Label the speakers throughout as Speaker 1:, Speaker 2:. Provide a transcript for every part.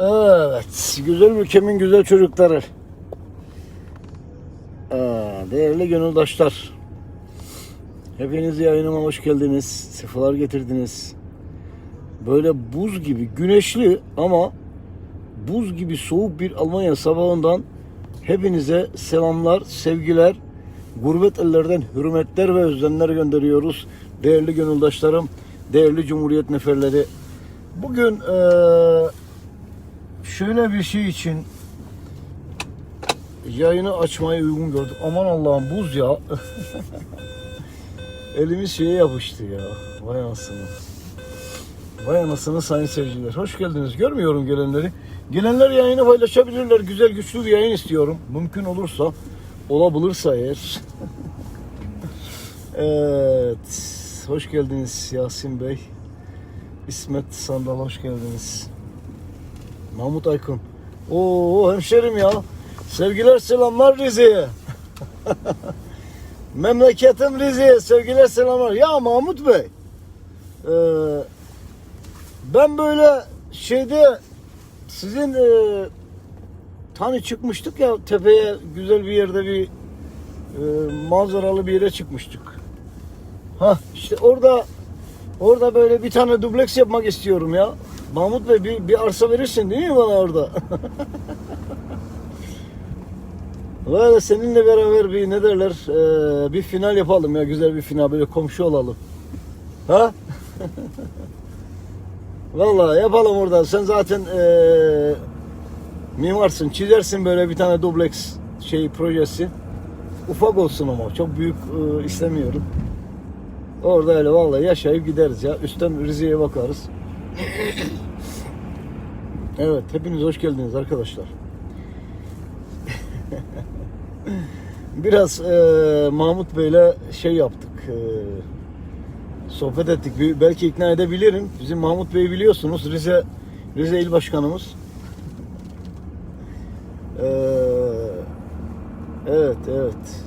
Speaker 1: Evet, güzel ülkemin güzel çocukları. Değerli gönüldaşlar. Hepiniz yayınıma hoş geldiniz. Sefalar getirdiniz. Böyle buz gibi, güneşli ama buz gibi soğuk bir Almanya sabahından hepinize selamlar, sevgiler, gurbet ellerden hürmetler ve özlemler gönderiyoruz. Değerli gönüldaşlarım, değerli Cumhuriyet neferleri. Bugün eee şöyle bir şey için yayını açmayı uygun gördüm. Aman Allah'ım buz ya. Elimiz şeye yapıştı ya. Vay anasını. Vay anasını sayın seyirciler. Hoş geldiniz. Görmüyorum gelenleri. Gelenler yayını paylaşabilirler. Güzel güçlü bir yayın istiyorum. Mümkün olursa. Olabilirse eğer. evet. Hoş geldiniz Yasin Bey. İsmet Sandal hoş geldiniz. Mahmut Aykın. Oo hemşerim ya. Sevgiler selamlar Rize'ye. Memleketim Rize'ye sevgiler selamlar. Ya Mahmut Bey. e, ben böyle şeyde sizin e, tane çıkmıştık ya tepeye güzel bir yerde bir e, manzaralı bir yere çıkmıştık. Ha işte orada orada böyle bir tane dubleks yapmak istiyorum ya. Mahmut Bey bir, bir arsa verirsin değil mi bana orada? Böyle seninle beraber bir ne derler e, bir final yapalım ya güzel bir final böyle komşu olalım. Ha? Vallahi yapalım orada. Sen zaten e, mimarsın, çizersin böyle bir tane dubleks şey projesi. Ufak olsun ama çok büyük e, istemiyorum. Orada öyle vallahi yaşayıp gideriz ya. Üstten Rize'ye bakarız. Evet, hepiniz hoş geldiniz arkadaşlar. Biraz e, Mahmut Bey'le şey yaptık. e, sohbet ettik. Belki ikna edebilirim. Bizim Mahmut Bey'i biliyorsunuz. Rize Rize İl Başkanımız. E, evet, evet.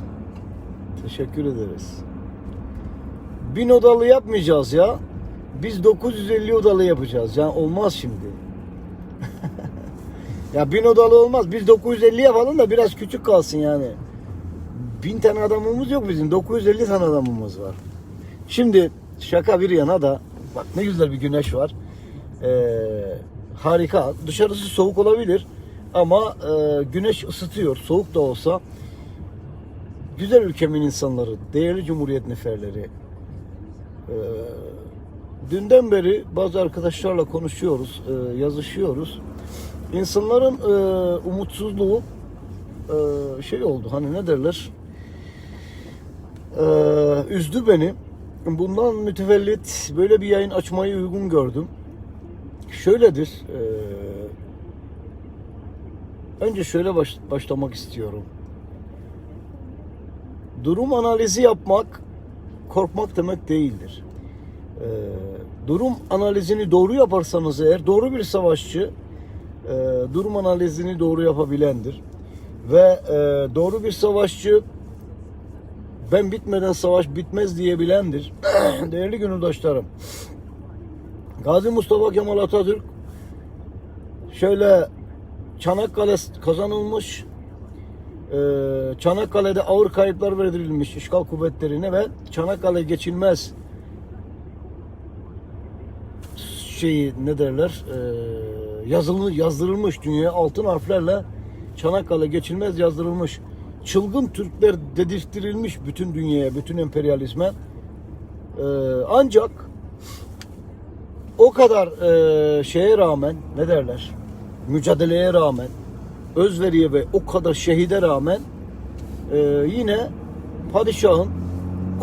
Speaker 1: Teşekkür ederiz. Bin odalı yapmayacağız ya. Biz 950 odalı yapacağız. Yani olmaz şimdi. ya bin odalı olmaz. Biz 950 yapalım da biraz küçük kalsın yani. Bin tane adamımız yok bizim. 950 tane adamımız var. Şimdi şaka bir yana da bak ne güzel bir güneş var. Ee, harika. Dışarısı soğuk olabilir ama e, güneş ısıtıyor. Soğuk da olsa güzel ülkemin insanları, değerli cumhuriyet neferleri. Ee, dünden beri bazı arkadaşlarla konuşuyoruz, e, yazışıyoruz. İnsanların e, umutsuzluğu e, şey oldu. Hani ne derler? E, üzdü beni. Bundan mütevellit böyle bir yayın açmayı uygun gördüm. Şöyledir. e, önce şöyle baş- başlamak istiyorum. Durum analizi yapmak korkmak demek değildir. Ee, durum analizini doğru yaparsanız eğer doğru bir savaşçı e, durum analizini doğru yapabilendir. Ve e, doğru bir savaşçı ben bitmeden savaş bitmez diyebilendir. Değerli gönüldaşlarım. Gazi Mustafa Kemal Atatürk şöyle Çanakkale kazanılmış ee, Çanakkale'de ağır kayıplar verilmiş işgal kuvvetlerine ve Çanakkale geçilmez şeyi ne derler ee, yazılı yazdırılmış dünyaya altın harflerle Çanakkale geçilmez yazdırılmış çılgın Türkler dedirttirilmiş bütün dünyaya bütün emperyalizme. Ee, ancak o kadar ee, şeye rağmen ne derler mücadeleye rağmen özveriye ve o kadar şehide rağmen e, yine padişahın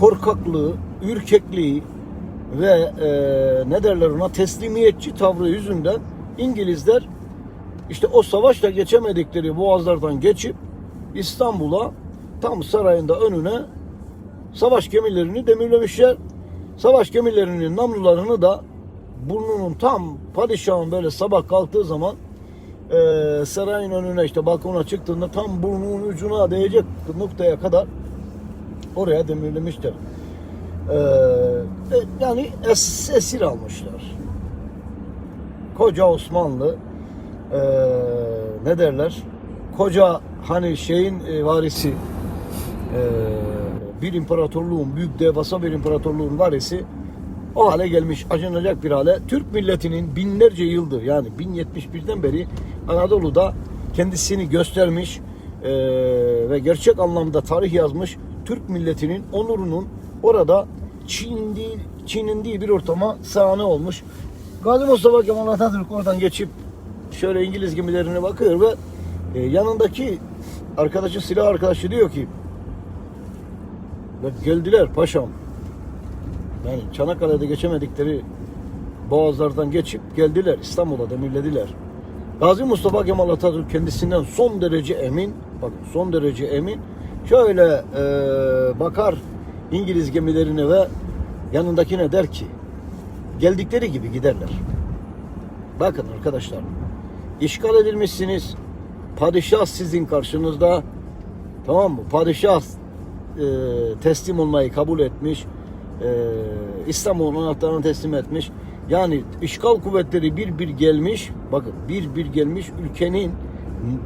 Speaker 1: korkaklığı, ürkekliği ve e, ne derler ona teslimiyetçi tavrı yüzünden İngilizler işte o savaşla geçemedikleri boğazlardan geçip İstanbul'a tam sarayında önüne savaş gemilerini demirlemişler. Savaş gemilerinin namlularını da burnunun tam padişahın böyle sabah kalktığı zaman e, sarayın önüne işte balkona çıktığında tam burnunun ucuna değecek noktaya kadar oraya demirlemişler. E, e, yani es, esir almışlar. Koca Osmanlı e, ne derler? Koca hani şeyin e, varisi e, bir imparatorluğun, büyük devasa bir imparatorluğun varisi o hale gelmiş, acınacak bir hale. Türk milletinin binlerce yıldır yani 1071'den beri Anadolu'da kendisini göstermiş e, ve gerçek anlamda tarih yazmış Türk milletinin onurunun orada çiğnendiği, çiğnendiği bir ortama sahne olmuş. Gazi Mustafa Kemal Atatürk oradan geçip şöyle İngiliz gemilerine bakıyor ve e, yanındaki arkadaşı silah arkadaşı diyor ki "Bak geldiler paşam yani Çanakkale'de geçemedikleri boğazlardan geçip geldiler İstanbul'a demirlediler. Gazi Mustafa Kemal Atatürk kendisinden son derece emin, bakın son derece emin. Şöyle e, bakar İngiliz gemilerine ve yanındakine der ki geldikleri gibi giderler. Bakın arkadaşlar işgal edilmişsiniz. Padişah sizin karşınızda. Tamam mı? Padişah e, teslim olmayı kabul etmiş. E, İstanbul'un anahtarını teslim etmiş. Yani işgal kuvvetleri bir bir gelmiş. Bakın bir bir gelmiş ülkenin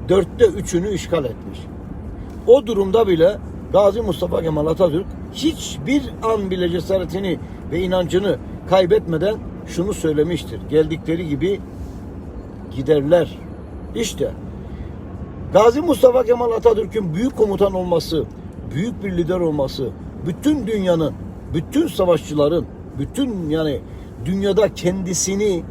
Speaker 1: dörtte üçünü işgal etmiş. O durumda bile Gazi Mustafa Kemal Atatürk hiçbir an bile cesaretini ve inancını kaybetmeden şunu söylemiştir. Geldikleri gibi giderler. İşte Gazi Mustafa Kemal Atatürk'ün büyük komutan olması, büyük bir lider olması, bütün dünyanın, bütün savaşçıların, bütün yani dünyada kendisini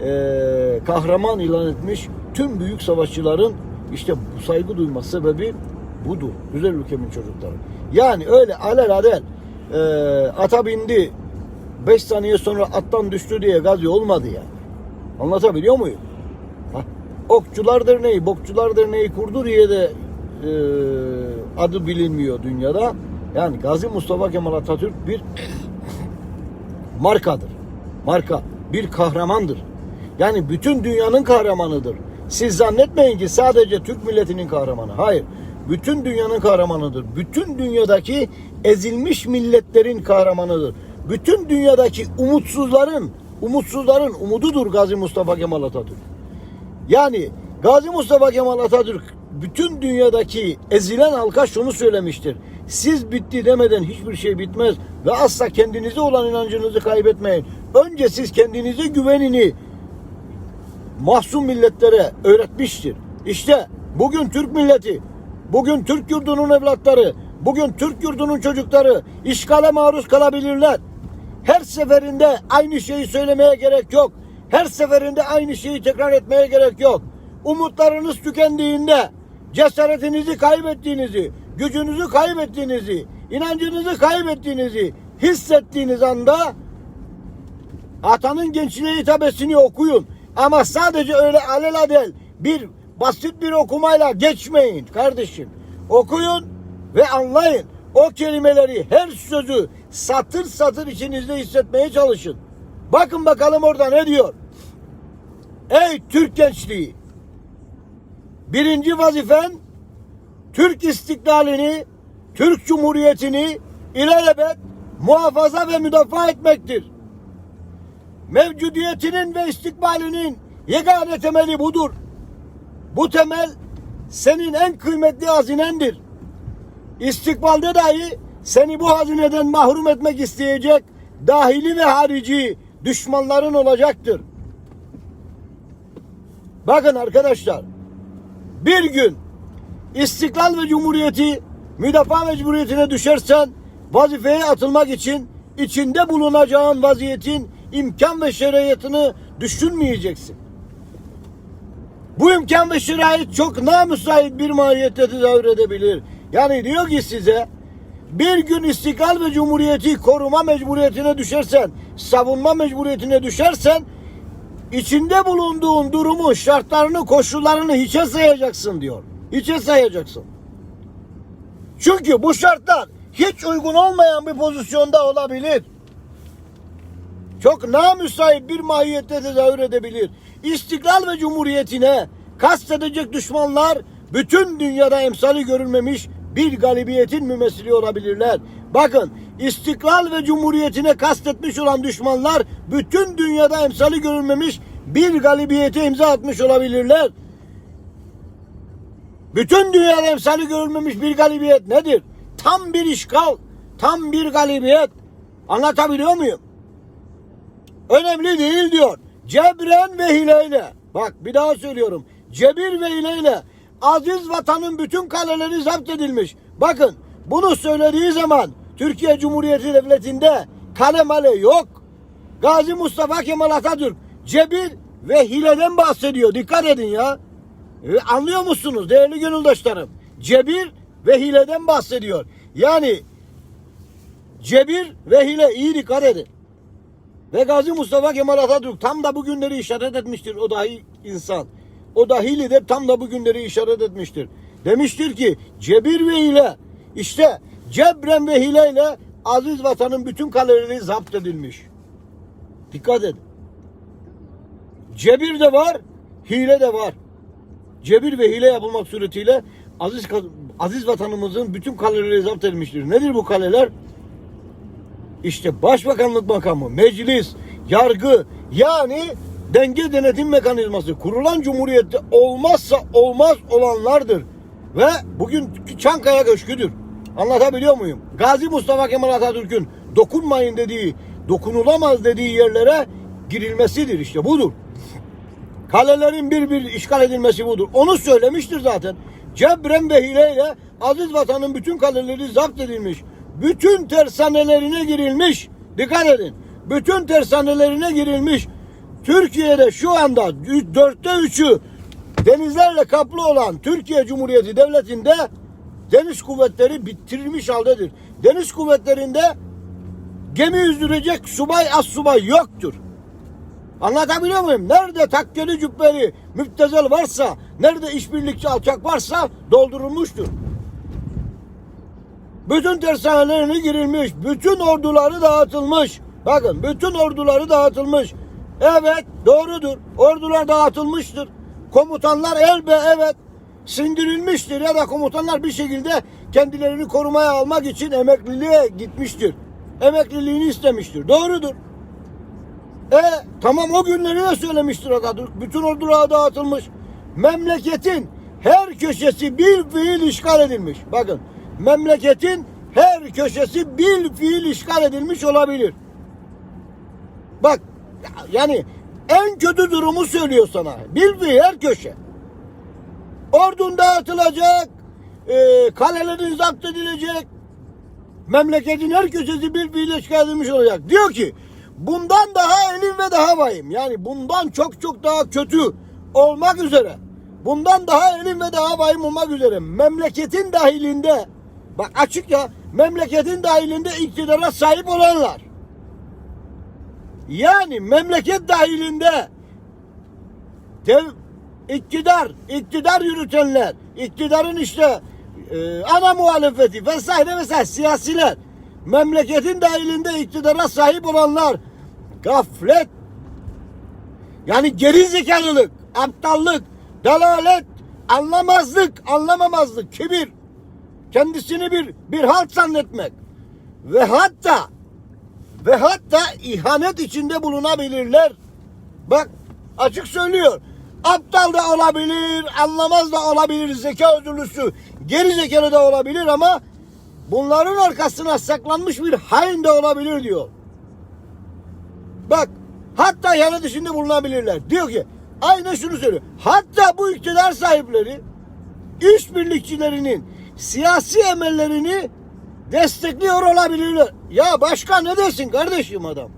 Speaker 1: eee, kahraman ilan etmiş tüm büyük savaşçıların işte bu saygı duyması sebebi budur. Güzel ülkemin çocukları. Yani öyle alelade eee ata bindi 5 saniye sonra attan düştü diye gazi olmadı yani. Anlatabiliyor muyum? Ha, Okçular Derneği, Bokçular Derneği kurdu diye de e, adı bilinmiyor dünyada. Yani Gazi Mustafa Kemal Atatürk bir markadır. Marka, bir kahramandır. Yani bütün dünyanın kahramanıdır. Siz zannetmeyin ki sadece Türk milletinin kahramanı. Hayır. Bütün dünyanın kahramanıdır. Bütün dünyadaki ezilmiş milletlerin kahramanıdır. Bütün dünyadaki umutsuzların, umutsuzların umududur Gazi Mustafa Kemal Atatürk. Yani Gazi Mustafa Kemal Atatürk bütün dünyadaki ezilen halka şunu söylemiştir. Siz bitti demeden hiçbir şey bitmez ve asla kendinize olan inancınızı kaybetmeyin. Önce siz kendinize güvenini mahzun milletlere öğretmiştir. İşte bugün Türk milleti, bugün Türk yurdunun evlatları, bugün Türk yurdunun çocukları işgale maruz kalabilirler. Her seferinde aynı şeyi söylemeye gerek yok. Her seferinde aynı şeyi tekrar etmeye gerek yok. Umutlarınız tükendiğinde, cesaretinizi kaybettiğinizi, gücünüzü kaybettiğinizi, inancınızı kaybettiğinizi hissettiğiniz anda Atanın gençliğe hitabesini okuyun. Ama sadece öyle alelade bir basit bir okumayla geçmeyin kardeşim. Okuyun ve anlayın. O kelimeleri, her sözü satır satır içinizde hissetmeye çalışın. Bakın bakalım orada ne diyor. Ey Türk gençliği! Birinci vazifen Türk istiklalini, Türk Cumhuriyeti'ni ilelebet muhafaza ve müdafaa etmektir mevcudiyetinin ve istikbalinin yegane temeli budur. Bu temel senin en kıymetli hazinendir. İstikbalde dahi seni bu hazineden mahrum etmek isteyecek dahili ve harici düşmanların olacaktır. Bakın arkadaşlar bir gün istiklal ve cumhuriyeti müdafaa mecburiyetine düşersen vazifeye atılmak için içinde bulunacağın vaziyetin imkan ve şeriatını düşünmeyeceksin. Bu imkan ve şerait çok namüsait bir mahiyette tezahür edebilir. Yani diyor ki size bir gün istiklal ve cumhuriyeti koruma mecburiyetine düşersen, savunma mecburiyetine düşersen içinde bulunduğun durumu, şartlarını, koşullarını hiçe sayacaksın diyor. Hiçe sayacaksın. Çünkü bu şartlar hiç uygun olmayan bir pozisyonda olabilir. Çok namüsait bir mahiyette tezahür edebilir. İstiklal ve cumhuriyetine kastedecek düşmanlar bütün dünyada emsali görülmemiş bir galibiyetin mümessili olabilirler. Bakın istiklal ve cumhuriyetine kastetmiş olan düşmanlar bütün dünyada emsali görülmemiş bir galibiyete imza atmış olabilirler. Bütün dünyada emsali görülmemiş bir galibiyet nedir? Tam bir işgal, tam bir galibiyet. Anlatabiliyor muyum? Önemli değil diyor. Cebren ve hileyle. Bak bir daha söylüyorum. Cebir ve hileyle aziz vatanın bütün kaleleri zapt edilmiş. Bakın bunu söylediği zaman Türkiye Cumhuriyeti Devleti'nde kale male yok. Gazi Mustafa Kemal Atatürk cebir ve hileden bahsediyor. Dikkat edin ya. E, anlıyor musunuz değerli gönüldaşlarım? Cebir ve hileden bahsediyor. Yani cebir ve hile iyi dikkat edin. Ve Gazi Mustafa Kemal Atatürk tam da bu günleri işaret etmiştir o dahi insan. O dahi lider tam da bu günleri işaret etmiştir. Demiştir ki cebir ve hile işte cebren ve hileyle aziz vatanın bütün kaleleri zapt edilmiş. Dikkat edin. Cebir de var, hile de var. Cebir ve hile yapılmak suretiyle aziz aziz vatanımızın bütün kaleleri zapt edilmiştir. Nedir bu kaleler? İşte başbakanlık makamı, meclis, yargı yani denge denetim mekanizması kurulan cumhuriyette olmazsa olmaz olanlardır. Ve bugün Çankaya Köşkü'dür. Anlatabiliyor muyum? Gazi Mustafa Kemal Atatürk'ün dokunmayın dediği, dokunulamaz dediği yerlere girilmesidir işte budur. Kalelerin bir bir işgal edilmesi budur. Onu söylemiştir zaten. Cebren ve hileyle aziz vatanın bütün kaleleri zapt edilmiş. Bütün tersanelerine girilmiş. Dikkat edin. Bütün tersanelerine girilmiş. Türkiye'de şu anda dörtte üçü denizlerle kaplı olan Türkiye Cumhuriyeti Devleti'nde deniz kuvvetleri bitirilmiş haldedir. Deniz kuvvetlerinde gemi yüzdürecek subay az subay yoktur. Anlatabiliyor muyum? Nerede takkeli cübbeli müptezel varsa, nerede işbirlikçi alçak varsa doldurulmuştur. Bütün tersanelerine girilmiş, bütün orduları dağıtılmış. Bakın bütün orduları dağıtılmış. Evet doğrudur. Ordular dağıtılmıştır. Komutanlar elbe evet sindirilmiştir ya da komutanlar bir şekilde kendilerini korumaya almak için emekliliğe gitmiştir. Emekliliğini istemiştir. Doğrudur. E tamam o günleri de söylemiştir Atatürk. Bütün ordular dağıtılmış. Memleketin her köşesi bir fiil işgal edilmiş. Bakın memleketin her köşesi bir fiil işgal edilmiş olabilir. Bak yani en kötü durumu söylüyor sana. Bir fiil her köşe. Ordun dağıtılacak, e, kalelerin zapt edilecek, memleketin her köşesi bir işgal edilmiş olacak. Diyor ki bundan daha elim ve daha vahim. Yani bundan çok çok daha kötü olmak üzere. Bundan daha elim ve daha vahim olmak üzere. Memleketin dahilinde bak açık ya memleketin dahilinde iktidara sahip olanlar. Yani memleket dahilinde dev, iktidar, iktidar yürütenler, iktidarın işte e, ana muhalefeti vesaire vesaire siyasiler memleketin dahilinde iktidara sahip olanlar gaflet yani geri zekalılık, aptallık, dalalet, anlamazlık, anlamamazlık, kibir, kendisini bir bir halt zannetmek ve hatta ve hatta ihanet içinde bulunabilirler. Bak açık söylüyor. Aptal da olabilir, anlamaz da olabilir, zeka özürlüsü, geri zekalı da olabilir ama bunların arkasına saklanmış bir hain de olabilir diyor. Bak hatta yanı dışında bulunabilirler. Diyor ki aynı şunu söylüyor. Hatta bu iktidar sahipleri işbirlikçilerinin siyasi emellerini destekliyor olabilirler. Ya başka ne desin kardeşim adam?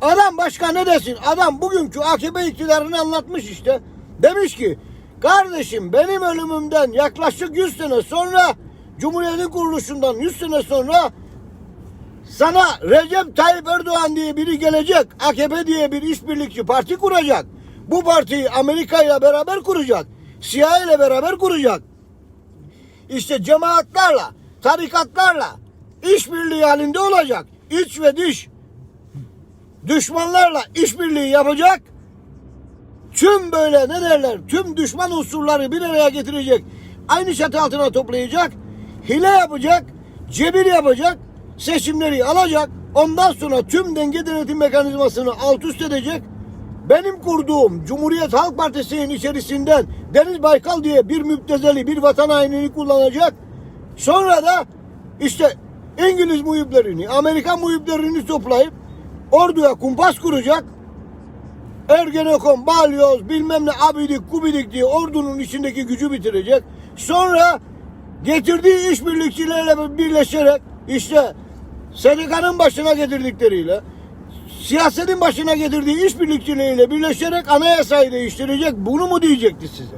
Speaker 1: Adam başka ne desin? Adam bugünkü AKP iktidarını anlatmış işte. Demiş ki kardeşim benim ölümümden yaklaşık 100 sene sonra Cumhuriyetin kuruluşundan 100 sene sonra sana Recep Tayyip Erdoğan diye biri gelecek. AKP diye bir işbirlikçi parti kuracak. Bu partiyi Amerika ile beraber kuracak. CIA ile beraber kuracak. İşte cemaatlerle, tarikatlarla işbirliği halinde olacak. İç ve dış düşmanlarla işbirliği yapacak. Tüm böyle ne derler? Tüm düşman unsurları bir araya getirecek. Aynı çatı altına toplayacak. Hile yapacak. Cebir yapacak. Seçimleri alacak. Ondan sonra tüm denge denetim mekanizmasını alt üst edecek. Benim kurduğum Cumhuriyet Halk Partisi'nin içerisinden Deniz Baykal diye bir müptezeli, bir vatan hainini kullanacak. Sonra da işte İngiliz muhiplerini, Amerikan muhiplerini toplayıp orduya kumpas kuracak. Ergenekon, balyoz, bilmem ne abidik kubidik diye ordunun içindeki gücü bitirecek. Sonra getirdiği işbirlikçilerle birleşerek işte SDK'nın başına getirdikleriyle siyasetin başına getirdiği işbirlikçileriyle birleşerek anayasayı değiştirecek. Bunu mu diyecekti size?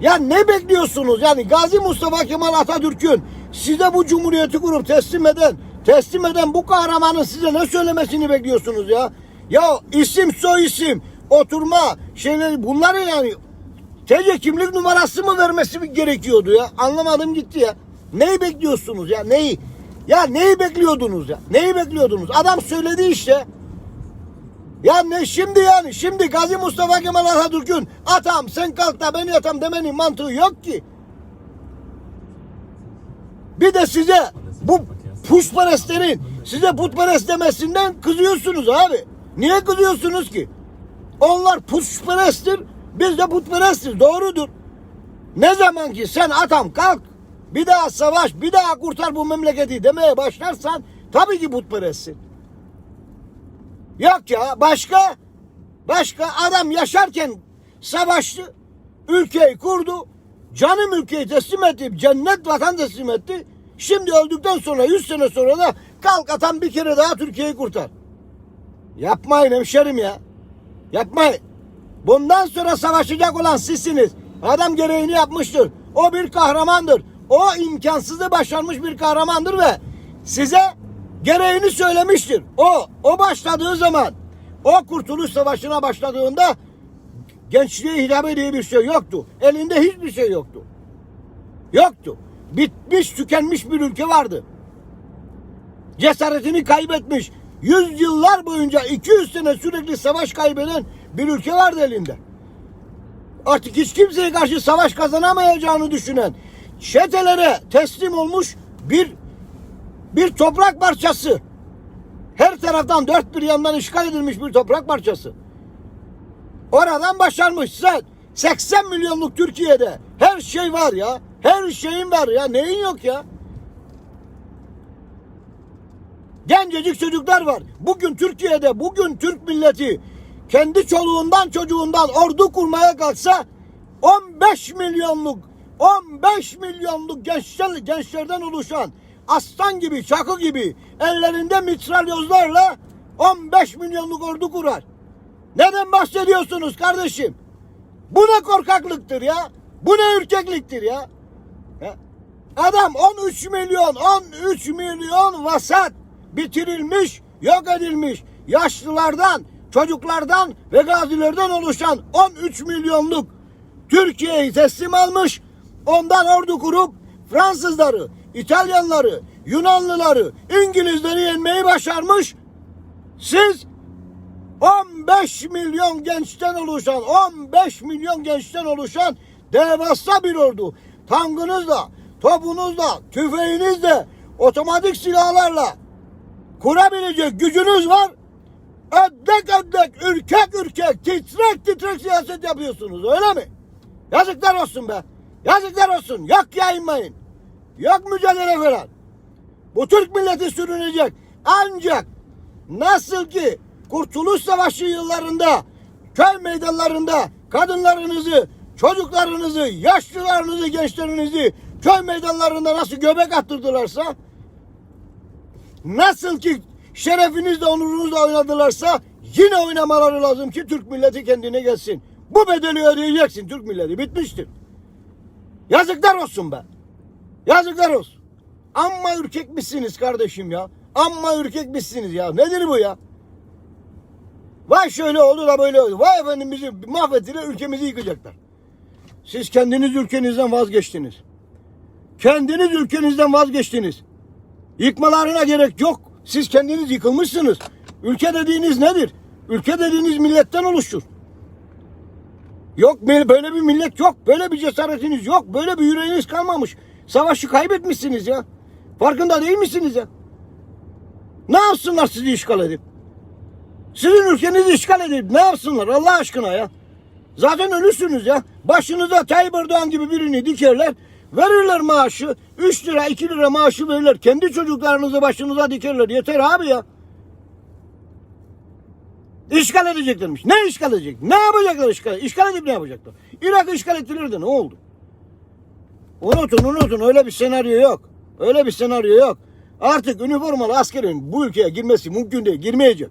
Speaker 1: Ya ne bekliyorsunuz? Yani Gazi Mustafa Kemal Atatürk'ün size bu cumhuriyeti kurup teslim eden, teslim eden bu kahramanın size ne söylemesini bekliyorsunuz ya? Ya isim soy isim, oturma şeyleri bunları yani TC kimlik numarası mı vermesi mi gerekiyordu ya? Anlamadım gitti ya. Neyi bekliyorsunuz ya? Neyi? Ya neyi bekliyordunuz ya? Neyi bekliyordunuz? Adam söyledi işte. Ya ne şimdi yani? Şimdi Gazi Mustafa Kemal Atatürk'ün atam sen kalk da ben yatam demenin mantığı yok ki. Bir de size bu puşperestlerin size putperest demesinden kızıyorsunuz abi. Niye kızıyorsunuz ki? Onlar puşperesttir, biz de putperestiz. Doğrudur. Ne zaman ki sen atam kalk bir daha savaş, bir daha kurtar bu memleketi demeye başlarsan tabii ki putperestsin. Yok ya başka başka adam yaşarken savaştı. Ülkeyi kurdu. Canım ülkeyi teslim etti. Cennet vatan teslim etti. Şimdi öldükten sonra 100 sene sonra da kalk atan bir kere daha Türkiye'yi kurtar. Yapmayın hemşerim ya. Yapmayın. Bundan sonra savaşacak olan sizsiniz. Adam gereğini yapmıştır. O bir kahramandır. O imkansızı başarmış bir kahramandır ve size gereğini söylemiştir. O, o başladığı zaman, o kurtuluş savaşına başladığında gençliğe hidabe diye bir şey yoktu. Elinde hiçbir şey yoktu. Yoktu. Bitmiş, tükenmiş bir ülke vardı. Cesaretini kaybetmiş. Yüzyıllar boyunca 200 sene sürekli savaş kaybeden bir ülke vardı elinde. Artık hiç kimseye karşı savaş kazanamayacağını düşünen, çetelere teslim olmuş bir bir toprak parçası. Her taraftan dört bir yandan işgal edilmiş bir toprak parçası. Oradan başarmış sen. 80 milyonluk Türkiye'de her şey var ya. Her şeyin var ya. Neyin yok ya? Gencecik çocuklar var. Bugün Türkiye'de, bugün Türk milleti kendi çoluğundan çocuğundan ordu kurmaya kalksa 15 milyonluk 15 milyonluk gençler, gençlerden oluşan aslan gibi, çakı gibi ellerinde mitralyozlarla 15 milyonluk ordu kurar. Neden bahsediyorsunuz kardeşim? Bu ne korkaklıktır ya? Bu ne ürkekliktir ya? Ya. Adam 13 milyon, 13 milyon vasat bitirilmiş, yok edilmiş yaşlılardan, çocuklardan ve gazilerden oluşan 13 milyonluk Türkiye'yi teslim almış. Ondan ordu kurup Fransızları, İtalyanları, Yunanlıları, İngilizleri yenmeyi başarmış. Siz 15 milyon gençten oluşan 15 milyon gençten oluşan devasa bir ordu. Tankınızla, topunuzla, tüfeğinizle, otomatik silahlarla kurabilecek gücünüz var. Öddek öddek, ürkek ürkek, titrek titrek siyaset yapıyorsunuz öyle mi? Yazıklar olsun be. Yazıklar olsun. Yok yayınmayın. Yok mücadele falan. Bu Türk milleti sürünecek. Ancak nasıl ki Kurtuluş Savaşı yıllarında köy meydanlarında kadınlarınızı, çocuklarınızı, yaşlılarınızı, gençlerinizi köy meydanlarında nasıl göbek attırdılarsa nasıl ki şerefinizle onurunuzla oynadılarsa yine oynamaları lazım ki Türk milleti kendine gelsin. Bu bedeli ödeyeceksin Türk milleti. Bitmiştir. Yazıklar olsun be. Yazıklar olsun. Amma ürkekmişsiniz kardeşim ya. Amma ürkekmişsiniz ya. Nedir bu ya? Vay şöyle oldu da böyle oldu. Vay efendim bizi mahvettiler ülkemizi yıkacaklar. Siz kendiniz ülkenizden vazgeçtiniz. Kendiniz ülkenizden vazgeçtiniz. Yıkmalarına gerek yok. Siz kendiniz yıkılmışsınız. Ülke dediğiniz nedir? Ülke dediğiniz milletten oluşur. Yok böyle bir millet yok. Böyle bir cesaretiniz yok. Böyle bir yüreğiniz kalmamış. Savaşı kaybetmişsiniz ya. Farkında değil misiniz ya? Ne yapsınlar sizi işgal edip? Sizin ülkenizi işgal edip ne yapsınlar Allah aşkına ya? Zaten ölüsünüz ya. Başınıza Tayyip Erdoğan gibi birini dikerler. Verirler maaşı. 3 lira 2 lira maaşı verirler. Kendi çocuklarınızı başınıza dikerler. Yeter abi ya. İşgal edeceklermiş. Ne işgal edecek? Ne yapacaklar işgal? İşgal edip ne yapacaklar? Irak'ı işgal ettiler de ne oldu? Unutun unutun öyle bir senaryo yok. Öyle bir senaryo yok. Artık üniformalı askerin bu ülkeye girmesi mümkün değil. Girmeyecek.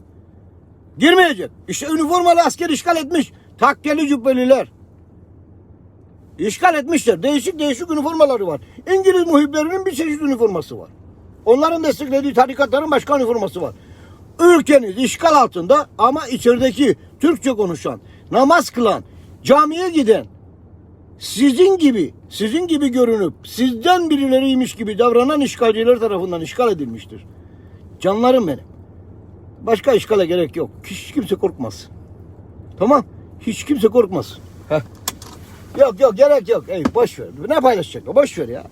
Speaker 1: Girmeyecek. İşte üniformalı asker işgal etmiş. Takkeli cübbeliler. İşgal etmişler. Değişik değişik üniformaları var. İngiliz muhiblerinin bir çeşit üniforması var. Onların desteklediği tarikatların başka üniforması var. Ülkeniz işgal altında ama içerideki Türkçe konuşan, namaz kılan, camiye giden, sizin gibi, sizin gibi görünüp sizden birileriymiş gibi davranan işgalciler tarafından işgal edilmiştir. Canlarım benim. Başka işgale gerek yok. Hiç kimse korkmasın. Tamam? Hiç kimse korkmasın. Heh. Yok yok gerek yok. Ey boş ver. Ne paylaşacak? Boş ver ya.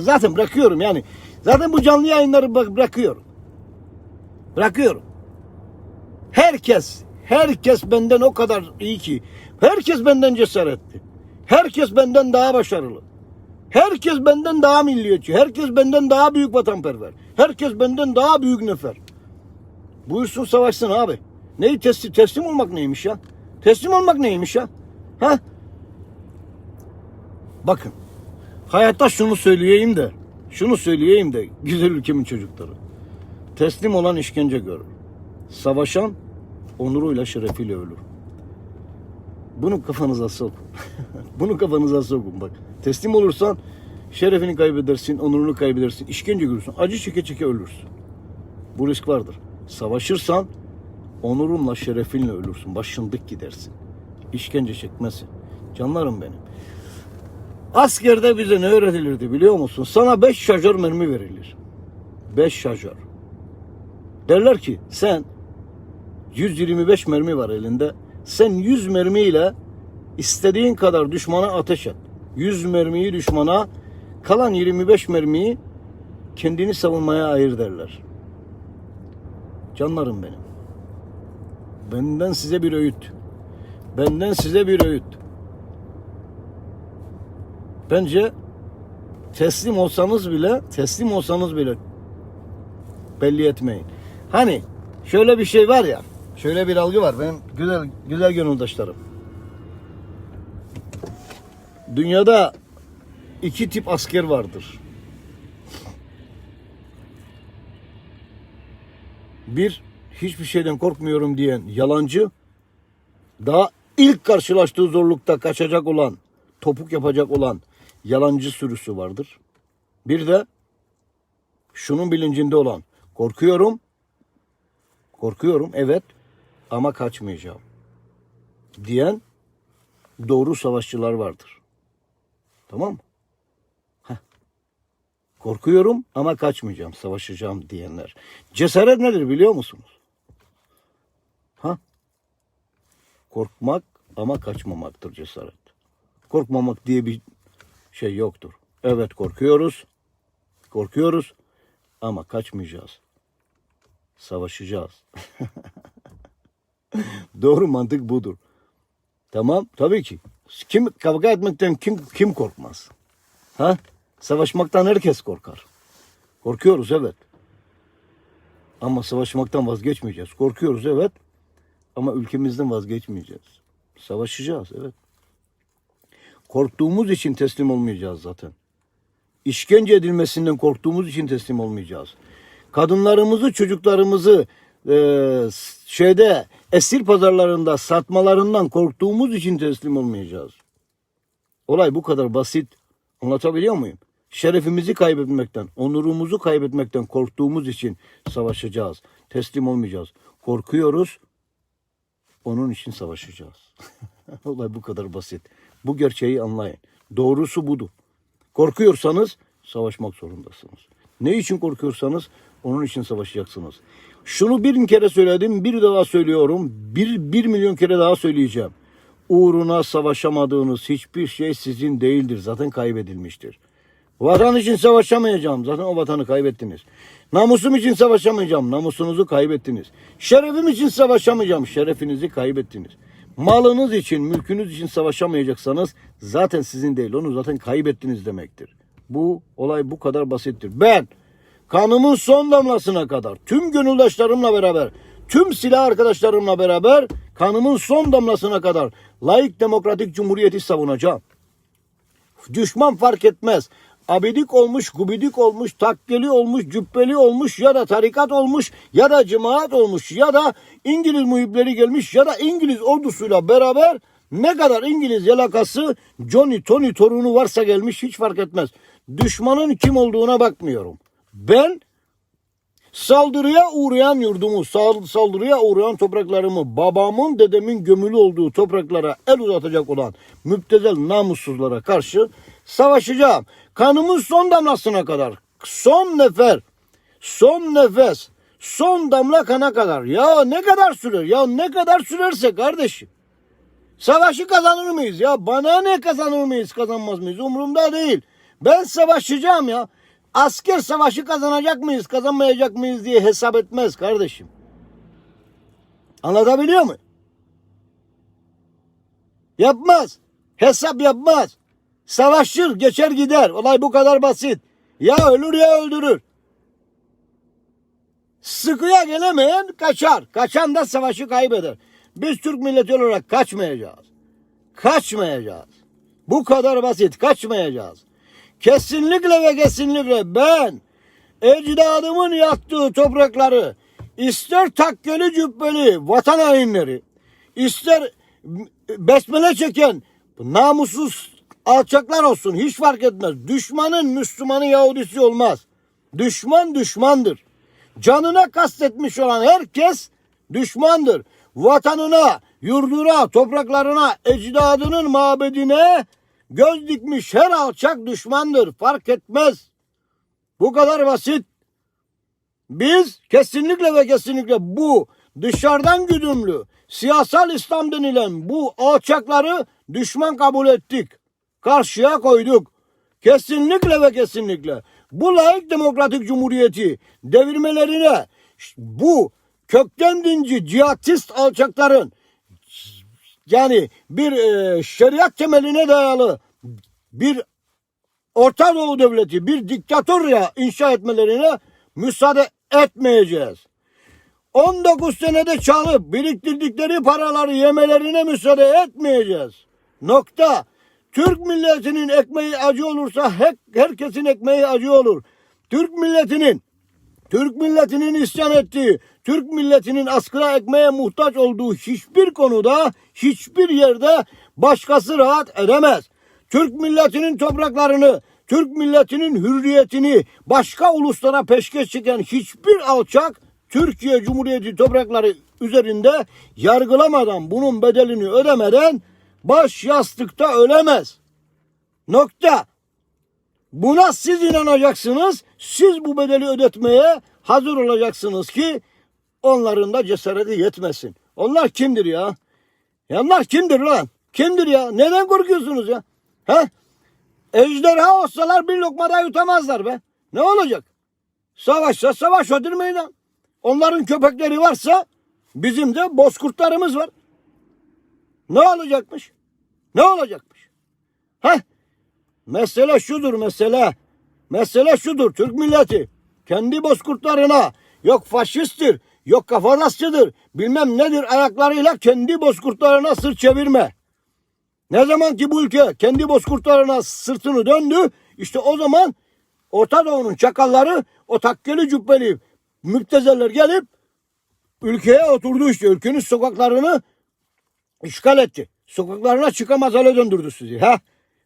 Speaker 1: Zaten bırakıyorum yani. Zaten bu canlı yayınları bırakıyorum. Bırakıyorum. Herkes, herkes benden o kadar iyi ki. Herkes benden cesaretli. Herkes benden daha başarılı. Herkes benden daha milliyetçi. Herkes benden daha büyük vatanperver. Herkes benden daha büyük nefer. Buyursun savaşsın abi. Neyi teslim, teslim olmak neymiş ya? Teslim olmak neymiş ya? Ha? Bakın. Hayatta şunu söyleyeyim de, şunu söyleyeyim de güzel ülkemin çocukları. Teslim olan işkence görür. Savaşan onuruyla şerefiyle ölür. Bunu kafanıza sokun. Bunu kafanıza sokun bak. Teslim olursan şerefini kaybedersin, onurunu kaybedersin, işkence görürsün, acı çeke çeke ölürsün. Bu risk vardır. Savaşırsan onurunla, şerefinle ölürsün. Başın dik gidersin. İşkence çekmezsin. Canlarım benim. Askerde bize ne öğretilirdi biliyor musun? Sana 5 şarjör mermi verilir. 5 şarjör. Derler ki sen 125 mermi var elinde. Sen 100 mermiyle istediğin kadar düşmana ateş et. 100 mermiyi düşmana kalan 25 mermiyi kendini savunmaya ayır derler. Canlarım benim. Benden size bir öğüt. Benden size bir öğüt. Bence teslim olsanız bile, teslim olsanız bile belli etmeyin. Hani şöyle bir şey var ya, şöyle bir algı var benim güzel güzel gönüldaşlarım. Dünyada iki tip asker vardır. Bir, hiçbir şeyden korkmuyorum diyen yalancı, daha ilk karşılaştığı zorlukta kaçacak olan, topuk yapacak olan yalancı sürüsü vardır. Bir de şunun bilincinde olan, korkuyorum, korkuyorum evet ama kaçmayacağım diyen doğru savaşçılar vardır. Tamam mı? Korkuyorum ama kaçmayacağım, savaşacağım diyenler. Cesaret nedir biliyor musunuz? Ha? Korkmak ama kaçmamaktır cesaret. Korkmamak diye bir şey yoktur. Evet korkuyoruz. Korkuyoruz ama kaçmayacağız. Savaşacağız. Doğru mantık budur. Tamam tabii ki. Kim kavga etmekten kim kim korkmaz? Ha? Savaşmaktan herkes korkar. Korkuyoruz evet. Ama savaşmaktan vazgeçmeyeceğiz. Korkuyoruz evet. Ama ülkemizden vazgeçmeyeceğiz. Savaşacağız evet. Korktuğumuz için teslim olmayacağız zaten. İşkence edilmesinden korktuğumuz için teslim olmayacağız. Kadınlarımızı, çocuklarımızı e, şeyde esir pazarlarında satmalarından korktuğumuz için teslim olmayacağız. Olay bu kadar basit. Anlatabiliyor muyum? Şerefimizi kaybetmekten, onurumuzu kaybetmekten korktuğumuz için savaşacağız. Teslim olmayacağız. Korkuyoruz. Onun için savaşacağız. Olay bu kadar basit. Bu gerçeği anlayın. Doğrusu budur. Korkuyorsanız savaşmak zorundasınız. Ne için korkuyorsanız onun için savaşacaksınız. Şunu bir kere söyledim, bir daha söylüyorum. Bir, bir milyon kere daha söyleyeceğim. Uğruna savaşamadığınız hiçbir şey sizin değildir. Zaten kaybedilmiştir. Vatan için savaşamayacağım. Zaten o vatanı kaybettiniz. Namusum için savaşamayacağım. Namusunuzu kaybettiniz. Şerefim için savaşamayacağım. Şerefinizi kaybettiniz. Malınız için, mülkünüz için savaşamayacaksanız zaten sizin değil. Onu zaten kaybettiniz demektir. Bu olay bu kadar basittir. Ben kanımın son damlasına kadar tüm gönüldaşlarımla beraber, tüm silah arkadaşlarımla beraber kanımın son damlasına kadar layık demokratik cumhuriyeti savunacağım. Düşman fark etmez. Abidik olmuş, gubidik olmuş, takkeli olmuş, cübbeli olmuş ya da tarikat olmuş ya da cemaat olmuş ya da İngiliz muhipleri gelmiş ya da İngiliz ordusuyla beraber ne kadar İngiliz yalakası Johnny Tony torunu varsa gelmiş hiç fark etmez. Düşmanın kim olduğuna bakmıyorum. Ben Saldırıya uğrayan yurdumu, sal- saldırıya uğrayan topraklarımı, babamın, dedemin gömülü olduğu topraklara el uzatacak olan müptezel namussuzlara karşı savaşacağım. Kanımın son damlasına kadar, son nefer, son nefes, son damla kana kadar. Ya ne kadar sürer? Ya ne kadar sürerse kardeşim. Savaşı kazanır mıyız ya? Bana ne kazanır mıyız, kazanmaz mıyız? Umurumda değil. Ben savaşacağım ya. Asker savaşı kazanacak mıyız, kazanmayacak mıyız diye hesap etmez kardeşim. Anlatabiliyor muyum? Yapmaz. Hesap yapmaz. Savaşır, geçer gider. Olay bu kadar basit. Ya ölür ya öldürür. Sıkıya gelemeyen kaçar. Kaçan da savaşı kaybeder. Biz Türk milleti olarak kaçmayacağız. Kaçmayacağız. Bu kadar basit. Kaçmayacağız. Kesinlikle ve kesinlikle ben ecdadımın yattığı toprakları ister takkeli cübbeli vatan hainleri ister besmele çeken namussuz alçaklar olsun hiç fark etmez. Düşmanın Müslümanı Yahudisi olmaz. Düşman düşmandır. Canına kastetmiş olan herkes düşmandır. Vatanına, yurduna, topraklarına, ecdadının mabedine göz dikmiş her alçak düşmandır. Fark etmez. Bu kadar basit. Biz kesinlikle ve kesinlikle bu dışarıdan güdümlü siyasal İslam denilen bu alçakları düşman kabul ettik. Karşıya koyduk. Kesinlikle ve kesinlikle bu layık demokratik cumhuriyeti devirmelerine bu kökten dinci cihatist alçakların yani bir e, şeriat temeline dayalı bir Orta Doğu devleti bir diktatörya inşa etmelerine müsaade etmeyeceğiz. 19 senede çalıp biriktirdikleri paraları yemelerine müsaade etmeyeceğiz. Nokta. Türk milletinin ekmeği acı olursa her, herkesin ekmeği acı olur. Türk milletinin Türk milletinin isyan ettiği, Türk milletinin askıra ekmeğe muhtaç olduğu hiçbir konuda, hiçbir yerde başkası rahat edemez. Türk milletinin topraklarını, Türk milletinin hürriyetini başka uluslara peşkeş çeken hiçbir alçak Türkiye Cumhuriyeti toprakları üzerinde yargılamadan, bunun bedelini ödemeden baş yastıkta ölemez. Nokta. Buna siz inanacaksınız. Siz bu bedeli ödetmeye hazır olacaksınız ki onların da cesareti yetmesin. Onlar kimdir ya? Ya onlar kimdir lan? Kimdir ya? Neden korkuyorsunuz ya? He? Ejderha olsalar bir lokmada yutamazlar be. Ne olacak? Savaşsa savaş ödür meydan. Onların köpekleri varsa bizim de bozkurtlarımız var. Ne olacakmış? Ne olacakmış? Heh. Mesele şudur mesele. Mesele şudur Türk milleti. Kendi bozkurtlarına yok faşisttir, yok kafatasçıdır, bilmem nedir ayaklarıyla kendi bozkurtlarına sırt çevirme. Ne zaman ki bu ülke kendi bozkurtlarına sırtını döndü, işte o zaman Orta Doğu'nun çakalları, o takkeli cübbeli müptezeller gelip ülkeye oturdu işte. Ülkenin sokaklarını işgal etti. Sokaklarına çıkamaz hale döndürdü sizi. Ha?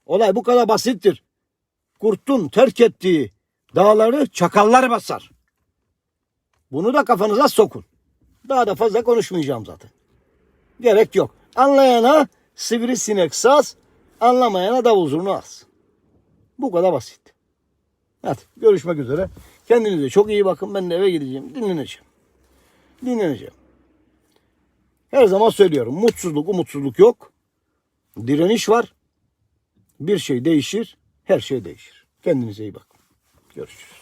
Speaker 1: Olay bu kadar basittir. Kurtun terk ettiği dağları çakallar basar. Bunu da kafanıza sokun. Daha da fazla konuşmayacağım zaten. Gerek yok. Anlayana sivrisinek saz, anlamayana davul zurna az. Bu kadar basit. Hadi görüşmek üzere. Kendinize çok iyi bakın. Ben de eve gideceğim. Dinleneceğim. Dinleneceğim. Her zaman söylüyorum. Mutsuzluk, umutsuzluk yok. Direniş var. Bir şey değişir. Her şey değişir. Kendinize iyi bakın. Görüşürüz.